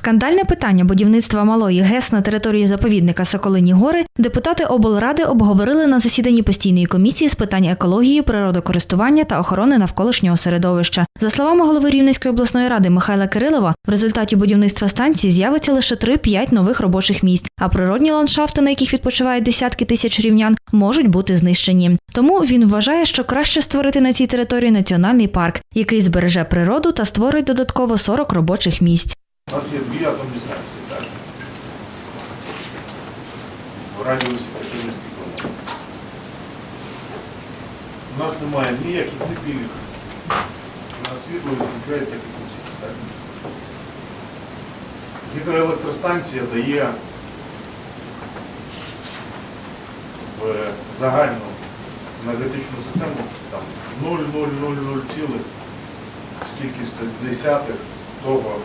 Скандальне питання будівництва малої ГЕС на території заповідника Соколині Гори депутати облради обговорили на засіданні постійної комісії з питань екології, природокористування та охорони навколишнього середовища. За словами голови Рівненської обласної ради Михайла Кирилова, в результаті будівництва станції з'явиться лише 3-5 нових робочих місць, а природні ландшафти, на яких відпочивають десятки тисяч рівнян, можуть бути знищені. Тому він вважає, що краще створити на цій території національний парк, який збереже природу та створить додатково 40 робочих місць. У нас є дві атомні станції, так? В радіусі 50 км. У нас немає ніяких не пільг. На світло відключають так як у так? Гідроелектростанція дає в загальну енергетичну систему там 0,000 цілих скільки десятих того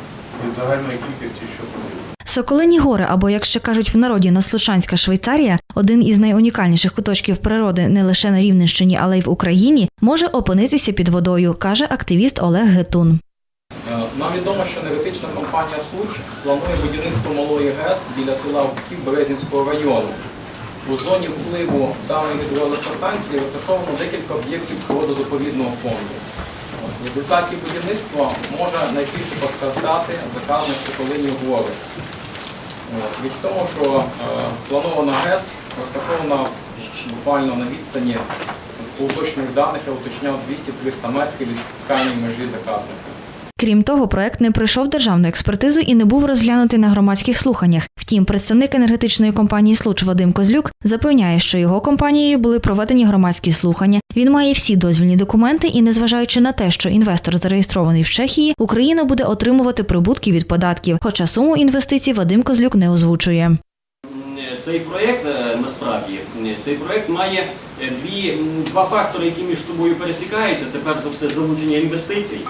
від загальної кількості, що потрібно. Соколині гори, або як ще кажуть в народі Наслучанська Швейцарія, один із найунікальніших куточків природи не лише на Рівненщині, але й в Україні, може опинитися під водою, каже активіст Олег Гетун. Е, Нам відомо, що енергетична компанія Случ планує будівництво малої ГЕС біля села Вовків Березнівського району. У зоні впливу даної гідроелектростанції розташовано декілька об'єктів природозаповідного фонду. В результаті будівництва може найбільше постраждати заказник Соколині гори. Від того, що е, планована ГЕС розташована буквально на відстані по уточних даних, я уточняв 200-300 метрів від крайньої межі заказника. Крім того, проект не пройшов державну експертизу і не був розглянутий на громадських слуханнях. Втім, представник енергетичної компанії Случ Вадим Козлюк запевняє, що його компанією були проведені громадські слухання. Він має всі дозвільні документи, і незважаючи на те, що інвестор зареєстрований в Чехії, Україна буде отримувати прибутки від податків. Хоча суму інвестицій Вадим Козлюк не озвучує. Цей проєкт е, насправді е, цей проєкт має е, дві, два фактори, які між собою пересікаються. Це перш за все залучення інвестицій, е,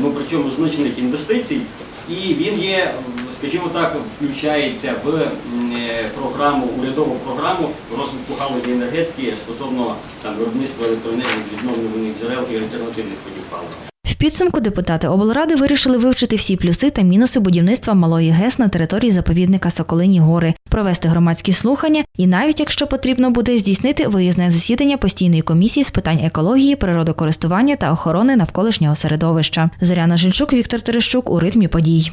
ну причому значних інвестицій, і він є, скажімо так, включається в е, програму, урядову програму розвитку галузі енергетики стосовно там виробництва електроенергії відновлюваних джерел і альтернативних видів палива. Підсумку депутати облради вирішили вивчити всі плюси та мінуси будівництва малої ГЕС на території заповідника Соколині Гори, провести громадські слухання і навіть якщо потрібно буде здійснити виїзне засідання постійної комісії з питань екології, природокористування та охорони навколишнього середовища. Зоряна Жінчук, Віктор Терещук у ритмі подій.